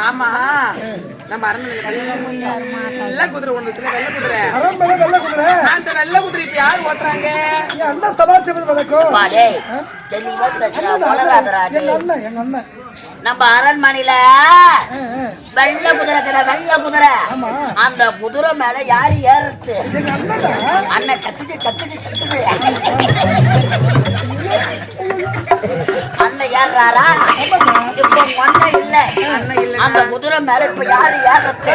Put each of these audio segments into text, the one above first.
ஆமா நம்ம அரண்மனையில வெள்ளை குதிரை ஒண்ணு இருக்குல்ல வெள்ளை குதிரை அரண்மனை வெள்ள குதிரை அந்த வெள்ளை குதிரை இப்ப யார் ஓட்டுறாங்க சமாச்சாரம் வழக்கம் தெளிவா நம்ம அரண்மனையில. வெள்ளை குதிரை வெள்ளை குதிரை ஆமா. அந்த குதிரை மேல யாரு ஏறுறது அண்ணன் கத்துக்கு கத்துக்கு கத்துக்கு ஏறாரா? இப்ப அண்ணன் இல்ல. அந்த குதிரை மேல இப்ப யாரு ஏறது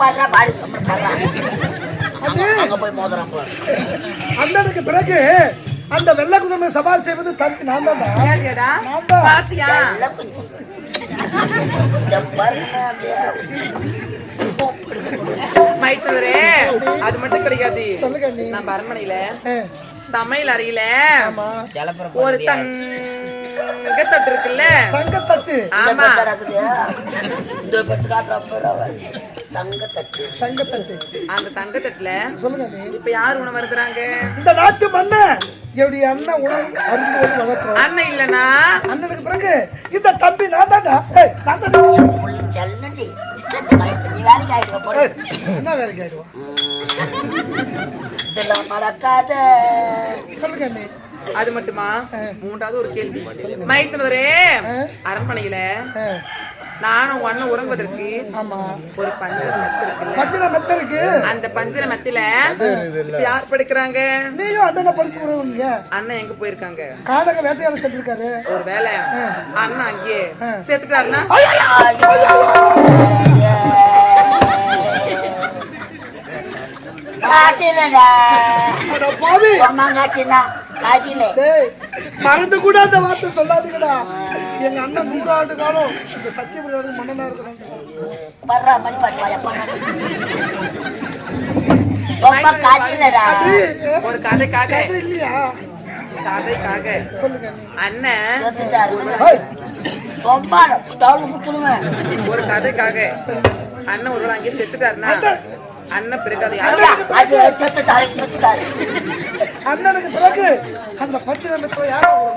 பர்றா பாடி பர்றா அங்க போய் மோதிரம் போற அண்ணனுக்கு பிறகு அந்த வெள்ள குதிரை சவால் செய்வது தம்பி நான் தான். யாரியாடா நான்தான். பாத்தியா மைத்துனரே அது மட்டும் கிடைக்காது. நம்ம அரண்மனையில சமையல் அறையில ஆமா. ஒரு தங்கத்தட்டு இருக்குல்ல? தங்கத்தட்டு. ஆமா. இந்த தங்கத்தட்டு. அந்த தங்கத்தட்டுல சொல்லுங்க இப்ப யார் உணவு இந்த நாட்டு என்னுடைய அண்ணன் உணவு அருந்து வந்து வளர்க்கிறோம் அண்ணன் இல்லனா அண்ணனுக்கு பிறகு இந்த தம்பி நான் தான்டா. நான் செல்லடி நீ வேலைக்கு ஆயிடுவ போடு ஏய், என்ன வேலைக்கு ஆயிடுவோம் இதெல்லாம் மறக்காத சொல்லுங்க நீ அது மட்டுமா? மூன்றாவது ஒரு கேள்வி. மைத்துனரே அரண்மனையில நானும் அண்ணன் உறங்குவதற்கு ஆமா. ஒரு பஞ்சர மெத்த இருக்குல்ல? மெத்த இருக்கு. அந்த பஞ்சர மெத்தில இப்ப யார் படுக்கிறாங்க? நீயும் அண்ணனை விடுவீங்க அண்ணன் எங்க போயிருக்காங்க? காடக வேட்டையாளர் செஞ்சிருக்காரு ஒரு வேலை அண்ணன் அங்கேயே சேர்த்துட்டாருன்னா காட்டிலடா அட பாவி அம்மா காட்டினா காட்டில டேய் மறந்து கூட அந்த வார்த்தை சொல்லாதீங்கடா. எங்க அண்ணன் நூறாண்டு காலம் இந்த சத்தியபுரம் மன்னனா இருக்கணும். காட்டிலடா ஏய், ஒரு கதைக்காக. இல்லையா? கதைக்காக. அண்ணன் ஒரு கதைக்காக. அண்ணன் ஒரு அங்கேயே செத்துட்டாருன்னா அண்ணன் பிறகு அது யாரு அண்ணனுக்கு பிறகு அந்த பத்து நிமிஷத்துல யாரும்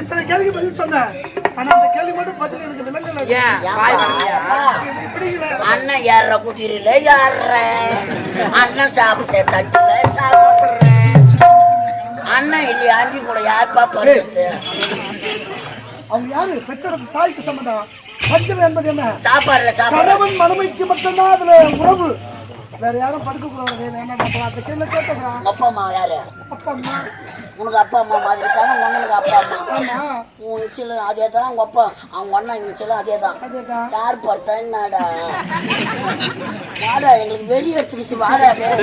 இத்தனை கேள்வி பதில் சொன்னேன் ஆனா அந்த கேள்வி மட்டும் பதில் எனக்கு இப்படிங்கிற அண்ணன் ஏற குதிரையில ஏற அண்ணன் சாப்பிட்ட தட்டுல சாப்பிடுறேன் அண்ணன் இல்லையா? ஆண்டி கூட யார் பாப்பா அவங்க யாரு? பெற்றெடுத்த தாய்க்கு சம்பந்தம் பஞ்சம் என்பது என்ன? சாப்பாடுல சாப்பாடு. கணவன் மனைவிக்கு மட்டும்தான் அதுல உறவு. வேற யாரும் படுக்க கூடாது கேட்கறான் உங்க அப்பா அம்மா யாரு? அப்பா அம்மா. உனக்கு அப்பா அம்மா மாதிரி தானே உனக்கு அப்பா அம்மா? ஆமா. உன் இச்சிலும் அதே தான் உங்க அப்பா. அவங்க அண்ணன் இச்சிலும் அதே தான். அதேதான் யார் பார்த்தா என்னடா? வாடா எங்களுக்கு வெறி எடுத்துக்கிச்சு வாடா டேய்.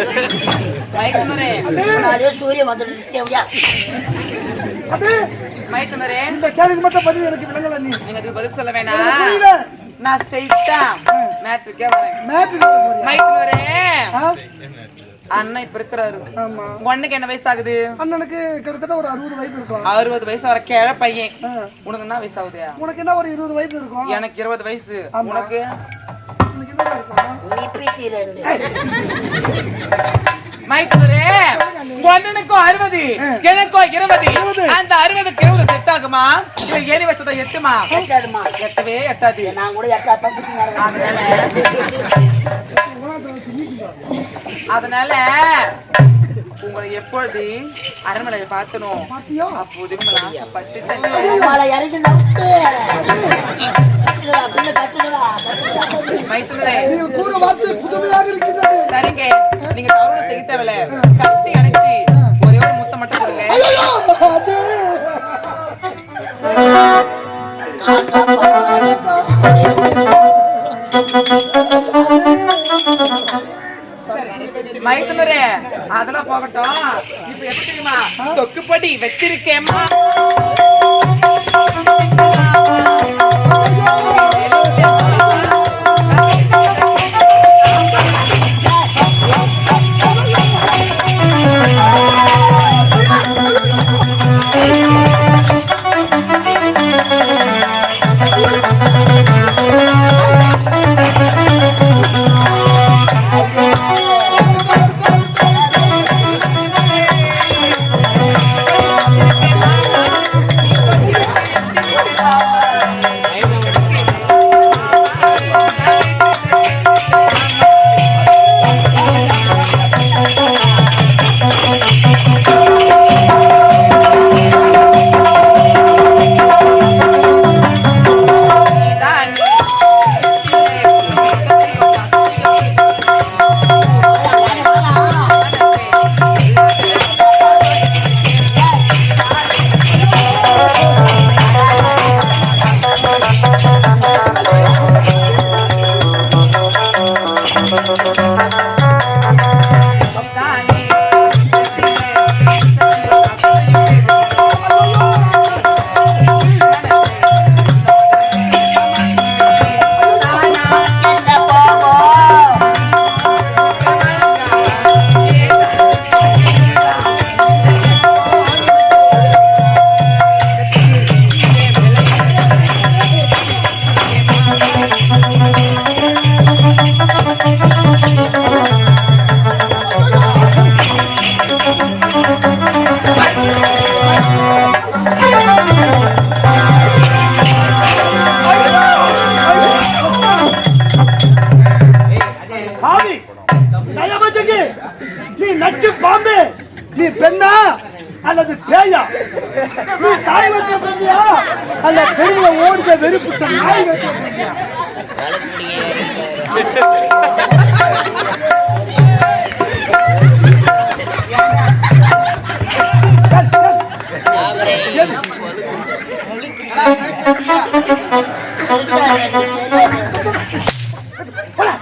மைத்துனரே முன்னாடியே சூரியன் வந்துட்டு எப்படியா? இந்த கேள்விக்கு மட்டும் பதில் எனக்கு விளங்கல நீ. அதுக்கு பதில் சொல்ல எனக்கு வேணாம் நான் ஸ்ட்ரைட்டா மேட்ருக்கே வரேன். மேட்ருக்கு போறியா? மைத்துனரே ஆ? அண்ணன் இப்ப இருக்கிறாரு. ஆமா. உனக்கு என்ன வயசு ஆகுது? அண்ணனுக்கு கிட்டத்தட்ட ஒரு அறுபது வயசு இருக்கும். அறுபது வயசு வர கிழ பையன். உனக்கு என்ன வயசு ஆகுது? உனக்கு என்ன ஒரு இருபது வயசு இருக்கும்? எனக்கு இருபது வயசு. உனக்கு? மைத்துனரே ஒன்னனுக்கும் அறுபது எனக்கும் இருபது அந்த அறுபதுக்கு இருபது செட் ஆகுமா இல்ல ஏறி வச்சதா எட்டுமா எட்டவே எட்டாது நான் கூட எட்டா தான் சுத்தி நடக்கிறேன் அதனால அதனால உங்களை எப்பொழுது அரண்மனையை பார்த்தனும் அப்போது உங்களை வார்த்தை புதுமையாக இருக்கின்றது. சரிங்க. நீங்க தவறு செய்ய தேவையில்ல. கத்தி அணைத்து ஒரே ஒரு முத்தம் மட்டும் கொடுங்க. அதெல்லாம் போகட்டும். இப்ப எப்படி தெரியுமா? தொக்குப்படி வச்சிருக்கேம்மா.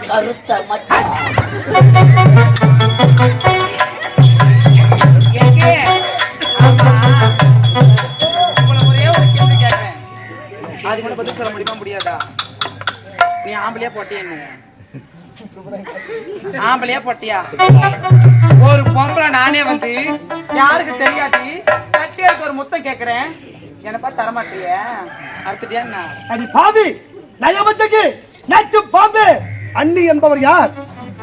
கருத்த மச்சான் எங்கே? ஆமா. ஒரு கேள்வி கேட்கிறேன். அதுக்கு மட்டும் பதில் சொல்ல முடியுமா முடியாதா நீ ஆம்பளையா போட்டியா என்ன ஆம்பளையா போட்டியா ஒரு பொம்பளை நானே வந்து யாருக்கு தெரியாது கட்டியாருக்கு ஒரு முத்தம் கேக்குறேன் என்ன பார்த்து தரமாட்டிய அடி பாவி! நயமத்துக்கு நச்சு பாம்பு! அண்ணி என்பவர் யார்?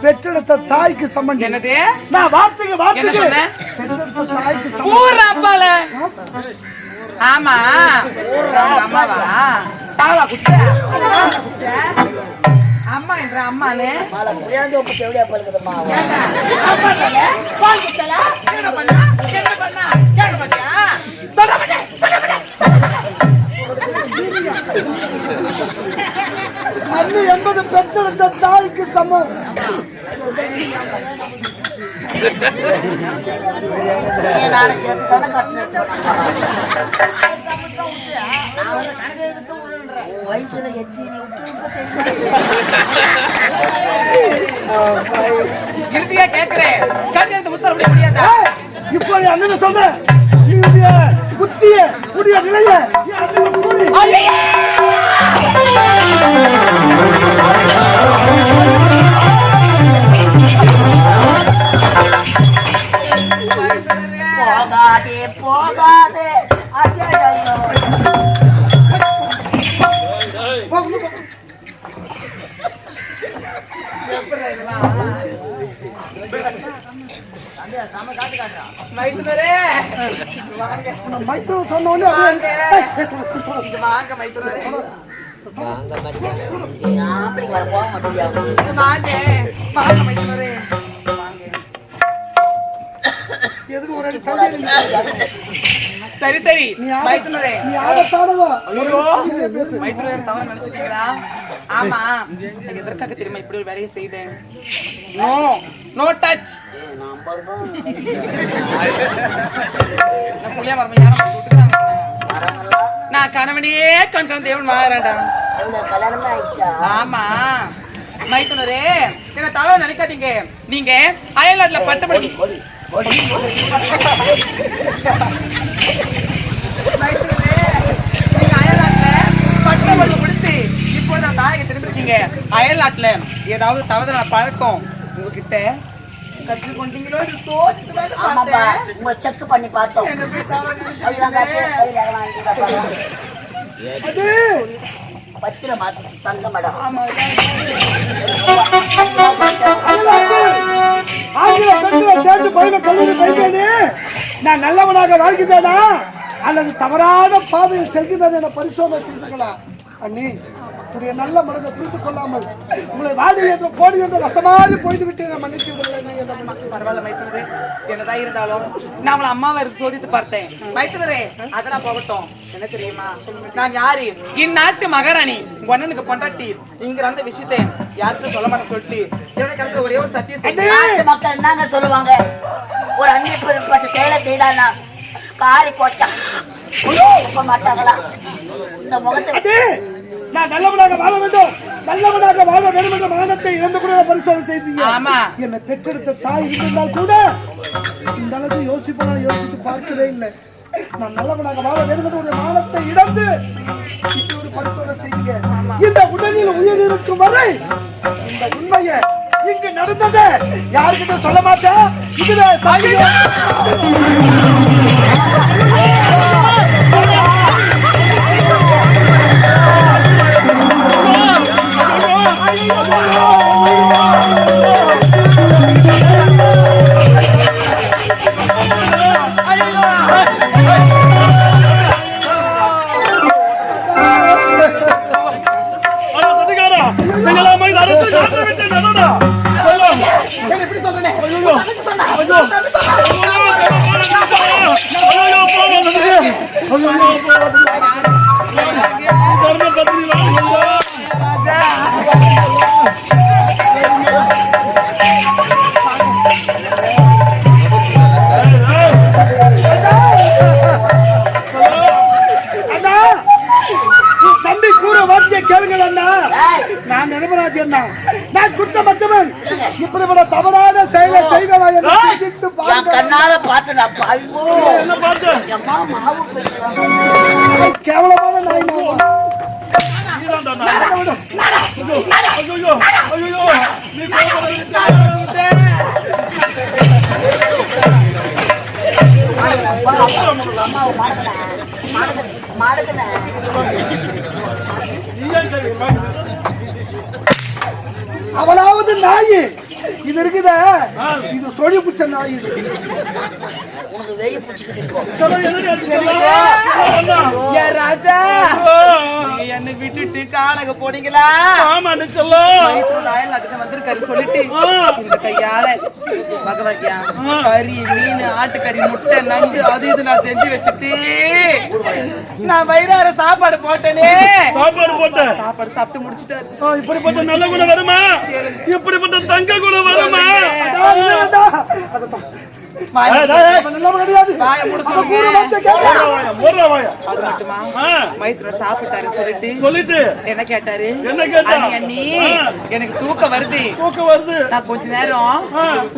பெற்றெடுத்த தாய்க்கு சம்பந்தி. என்னது? நான் வார்த்தைக்கு என்ன வார்த்தைக்கு சொன்ன? பெற்றெடுத்த தாய்க்கு சம்பந்தி. ஊர் அப்பால. ஆமா. அம்மாவா? பாவா குட்ட அம்மா என்ற அம்மானே? பழுக்குதுமா அம்மா? பால்? என்ன பண்ணா? என்ன பண்ணா? அண்ணி என்பது பெற்றெடுத்த தாய்க்கு சமம். வயசுல எத்தி இறுதியா முத்தம் விட முடியாதா? இப்போ அண்ணனை சொல்ற நீ உடைய புத்திய உடைய நிலைய போகாதே போகாதே. ஐயா வாங்க, மைத்திரம் சொன்ன உடனே தொட. இங்க வாங்க மைத்துனரே. அப்படி வர போக மாட்டேயா வாங்க, வாங்க. வாங்க. எதுக்கு ஒரு. சரி சரி. நீ ஆட- மைத்துனரே. நீ நீ பேசு. மைத்துனரே தவறு நினைச்சிட்டீங்களா? ஆமா. எதற்காக தெரியுமா இப்படி ஒரு வேலையை செய்தேன்? நோ நோ டச் புளியா மரமா நான் கணவனே கண் கண் தேவன் ஆயிடுச்சா ஆமா. மைத்துனரே என்ன தவறு நினைக்காதீங்க. நீங்க அயல்நாட்டுல பட்டப்படி கொடி கொடி மைத்துனரே நீங்க அயல்நாட்டுல பட்டப்படி முடித்து இப்போ நான் தாயக திரும்பிருக்கீங்க அயல்நாட்டுல ஏதாவது தவறு பழக்கம் உங்ககிட்ட? கற்றுக்கொண்டீங்களோ ஆமாப்பா. உங்களை செக் பண்ணி பார்த்தோம். பத்திர மாத்து தங்க மேடம். நான் நல்லவனாக வாழ்கின்றேனா? அல்லது தவறான பாதையில் செல்கின்றேன்? என பரிசோதனை செய்துக்கலாம். அண்ணி. உடைய நல்ல மனதை புரிந்து கொள்ளாமல் உங்களை வாடி என்ற கோடி என்ற வசமாறி போய்து விட்டு நான் மன்னித்து பரவாயில்ல மைத்துனரே. என்னதான் இருந்தாலும் நான் அவளை அம்மாவை சோதித்து பார்த்தேன். மைத்துனரே அதெல்லாம் போகட்டும். என்ன தெரியுமா? நான் யாரு? இந்நாட்டு மகாராணி. உங்க அண்ணனுக்கு பொண்டாட்டி. இங்க நடந்த விஷயத்தை யாருக்கும் சொல்ல மாட்டேன் சொல்லிட்டு எனக்கு அடுத்த ஒரே ஒரு சத்தியம் மக்கள் என்னங்க சொல்லுவாங்க? ஒரு அந்நிய பெருப்பட்ட செயலை செய்தானா காரி போட்டா மாட்டாங்களா? இந்த முகத்தை நான் நல்லவனாக வாழ வேண்டும். நல்லவனாக வாழ வேண்டும் என்ற மரணத்தை இழந்து கூட பரிசோதனை செய்தீங்க. ஆமா. என்னை பெற்றெடுத்த தாய் இருந்திருந்தால் கூட இந்த அளவுக்கு யோசிப்பா யோசித்து பார்க்கவே இல்லை. நான் நல்லவனாக வாழ வேண்டும் என்ற ஒரு மானத்தை இழந்து பரிசோதனை செய்தீங்க. இந்த உடலில் உயிர் இருக்கும் வரை இந்த உண்மையை இங்கு நடந்தது யாருக்கிட்ட சொல்ல மாட்டேன்? இதுவே நான் நிரபராதி அண்ணா நான் குற்றமற்றவன் இப்படிப்பட்ட தவறான செயலை செய்வனா கண்ணால பார்த்து நான் பாய்வோ அவளாவது நாய். இது இருக்குதே. இது சொல்லி பிடிச்ச நாய் இது. உனக்கு வெறி பிடிச்சிக்கிட்டு இருக்கும். ராஜா என்னை விட்டுட்டு காலக போனீங்களா? செல்லம். வயிற்று நாயில் அதுக்கு வந்திருக்காரு சொல்லிட்டு. இந்த கையால வகை வகையா கறி மீன் ஆட்டுக்கறி முட்டை நண்டு அது இது நான் செஞ்சு வச்சுட்டு நான் வயிறார சாப்பாடு போட்டேனே. சாப்பாடு போட்ட. சாப்பாடு சாப்பிட்டு முடிச்சிட்டாரு ஆ, இப்படிப்பட்ட நல்ல குணம் வருமா? இப்படிப்பட்ட தங்க குணம் வருமா? சொல்லிட்டு. என்ன கேட்டாரு? என்ன கேட்டா? அண்ணி. எனக்கு தூக்கம் வருது. தூக்கம் வருது. நான் கொஞ்ச நேரம்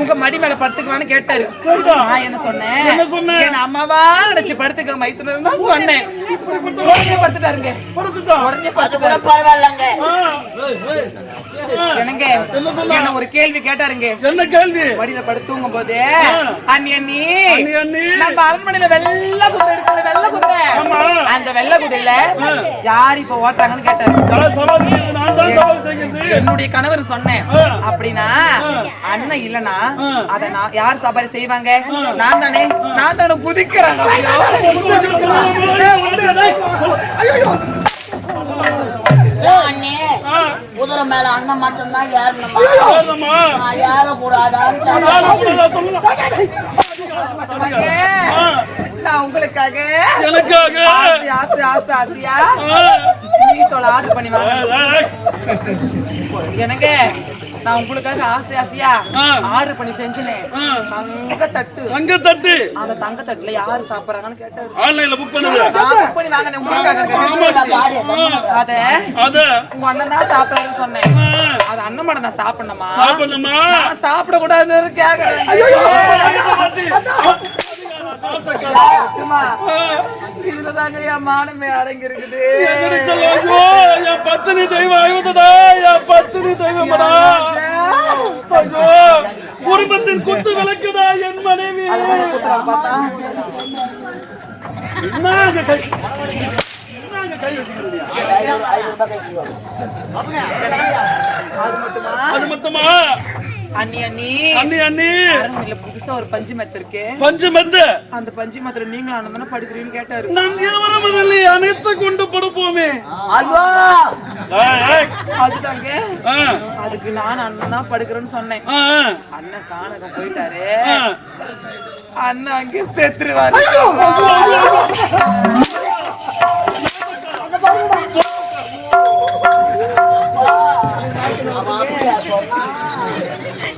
உங்க மடி மேல படுத்துக்கலாம்னு கேட்டாரு. கேட்டா? நான் என்ன சொன்னேன்? என்ன சொன்ன? என் அம்மாவா நினைச்சு படுத்துக்க மைத்துல தான் சொன்னேன். உடனே படுத்துட்டாருங்க. படுத்துட்டா? உடனே பரவாயில்லங்க. என்ன ஒரு கேள்வி கேட்டாருங்க? என்ன கேள்வி? மடியில படுத்து தூங்கும் போது அண்ணி அண்ணி. அண்ணி, அண்ணி. நம்ம அரண்மனையில வெள்ளை குதிரை இருக்குல்ல வெள்ளை குதிரை. அந்த வெள்ளை குதிரையில யார் இப்ப ஓட்டாங்கன்னு கேட்டாரு. என்னுடைய கணவர் சொன்னேன். அப்படின்னா அண்ணன் இல்லனா. அத நான் யார் சவாரி செய்வாங்க? நான் தானே? நான் தானே குதிக்கிறேன். அண்ணே குதிரை மேல அண்ணன் மட்டும்தான் ஏறணுமா? நான் ஏறக்கூடாதான்னு நான் உங்களுக்காக எனக்காக? ஆசை ஆசை ஆசை ஆசையா? ஆ, நீ சொல்ல ஆர்டர் பண்ணி வாங்க. எனக்கு நான் உங்களுக்காக ஆசை ஆசையா. ஆர்டர் பண்ணி செஞ்சினேன். தங்க தட்டு தங்க தட்டு அந்த தங்க தட்டுல யாரு சாப்பிடுறாங்கன்னு கேட்டாரு. ஆன்லைன்ல புக் பண்ணுது நான் book பண்ணி வாங்கினேன். உங்களுக்காக அத அத. உங்க அண்ணன் தான் சாப்பிடறேன்னு சொன்னேன். அது அண்ணன் மட்டும் நான் சாப்பிடணுமா? சாப்பிடணுமா? நான் சாப்பிட கூடாதுன்னு கேக்குறேன் இதுலதாங்க என் மானமே அடங்கி இருக்குது பத்தினி தெய்வம் ஆய்வதடா என் பத்தினி தெய்வமடா ஐயோ குடும்பத்தின் குத்து விளக்குடா என் மனைவி? என்னங்க கை. என்னங்க கை வச்சுக்கிறீங்க. அது மட்டுமா? அண்ணி அண்ணி. அண்ணி அண்ணி. அரண்மனையில புதுசா ஒரு பஞ்சு மெத்த இருக்கு. பஞ்சு மெத்து. அந்த பஞ்சு மெத்துல நீங்களும் அண்ணன் படுக்கிறீங்கன்னு கேட்டாரு. நம் இருவரமில்லை அனைத்து கொண்டு படுப்போமே. ஏய். அதுதாங்க அதுக்கு நான் அண்ணன் தான் படுக்கிறேன்னு சொன்னேன். அண்ணன் காணகம் போயிட்டாரு. அண்ணன் அங்கே செத்துருவாரு.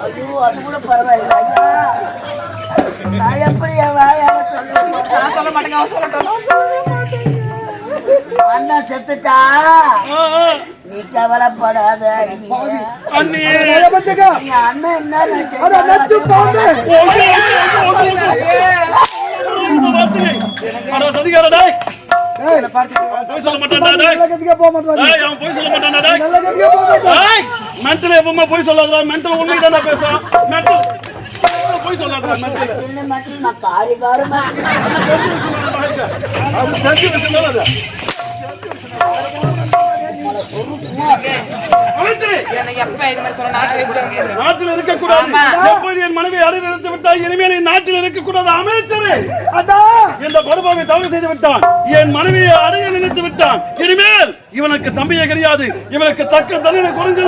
ஐயோ! அது கூட பரவாயில்ல நான் எப்படி என் வாயால சொல்ல போறேன்? நான் சொல்ல மாட்டேங்க சொல்லட்டும் அண்ணன் செத்துட்டா. நீ கவலைப்படாத நீ அண்ணி. என்ன போய் சொல்ல மாட்டான்டா, டேய். நல்ல கதிக்கே போக மாட்டான் டேய், அவன் போய் சொல்ல மாட்டான்டா, டேய். நல்ல கதிக்கே போக மாட்டான் டேய், mental எப்பவுமே போய் சொல்லாதடா. mental உண்மைதான்டா பேசுறான். mental. போய் மட்டும் நான் காரி காரமா அது தெரிஞ்ச விஷயம் நாட்டிலே இருக்கக்கூடாது. எப்போது என் மனைவி அடை நிறுத்தி விட்டால் இனிமேல் என் நாட்டில் இருக்கக்கூடாது அமைச்சரே. அடா இந்த படுபாவை தவறு செய்து விட்டான்? என் மனைவியை அடைய நினைத்து விட்டான். இனிமேல் இவனுக்கு தம்பியே கிடையாது. இவனுக்கு தக்க தண்டனை குறைஞ்சு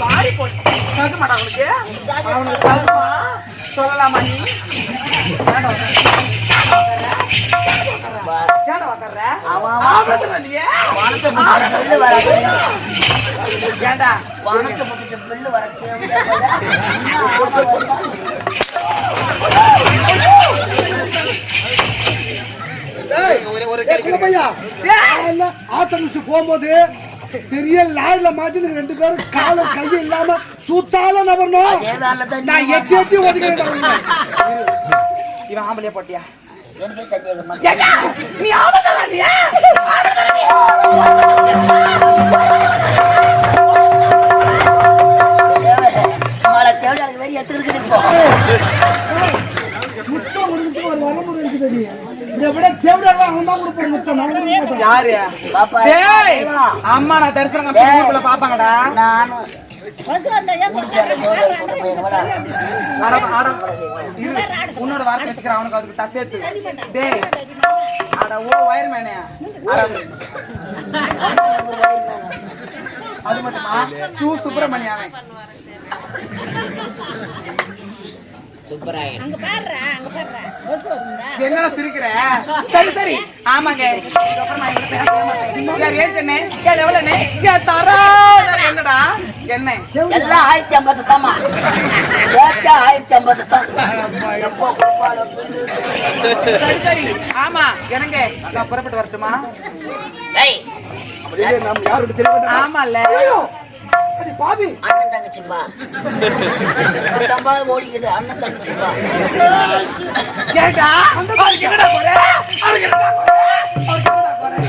சாரி போட்டு கேட்க மாட்டான் அவனுக்கு? அவனுக்கு தகுமா? சொல்லலாமா நீ? ஏய். காலைல ஆட்டோ முடிச்சுட்டு போகும்போது பெரிய லாரில மாட்டின்னு ரெண்டு பேரும் கால கையும் இல்லாம சூத்தால நபரணும். நான் எட்டி எட்டி ஒதுக்கிறேன் இவன் ஆம்பளைய போட்டியா? நீ ஆபத்துல நீ? அது இருக்குது இப்போ முத்தம் முடிஞ்சு ஒரு வரமுறை இருக்குதடி இதை விட தேவையான அவன் தான் கொடுப்பான் முத்தம் நான் கொடுக்க மாட்டேன். யாரு? பாப்பா. அம்மா நான் தரிசனம் பாப்பாங்கடா. நானும் உன்னோட வார்த்தை வச்சுக்கிறேன் அவனுக்கு அதுக்கு தசேத்து டேய் அட ஓ வயர்மேனே அட அது மட்டுமா சு சுப்பிரமணிய அவன் என்னடா சிரிக்கிற சரி சரி ஆமாங்க இதுக்கப்புறம் நான் இவனை மாட்டேன். ஏன் ஏன் ஏன் என்னடா என்ன? எல்லாம் ஆயிரத்தி ஐம்பது தாமா கேட்டா ஆயிரத்தி ஐம்பது தான்? சரி சரி. ஆமா எனக்கு நான் புறப்பட்டு வரட்டுமா? ஆமால அடி பாவி. அண்ணன் தங்கச்சிப்பா ஒரு தம்பாவது ஓடிக்குது அண்ணன் தங்கச்சிப்பா கேட்டா அவருக்கு என்னடா குறை? அவருக்கு என்னடா குறை? அவருக்கு என்னடா குறை?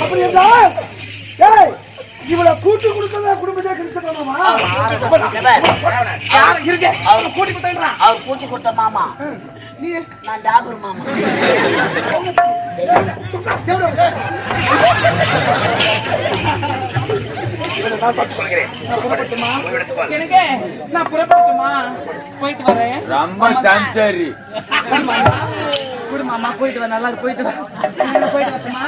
அப்படி என்றால் ஏய் இவளை கூட்டு கிடைச்சிடலாமா அவர் கூட்டி கொடுத்த யாரு? இருக்கு அவனை கூட்டி கொடுத்துடுறான் அவர் கூட்டி கொடுத்த மாமா. நீ நான் டாபர் மாமா. புறப்பட்டுமா? எனக்கு நான் புறப்பட்டுமா? போயிட்டு வரேன். ரொம்ப சஞ்சரி. குடு மாமா. போயிட்டு வர நல்லா போயிட்டு வா. போயிட்டு வரட்டுமா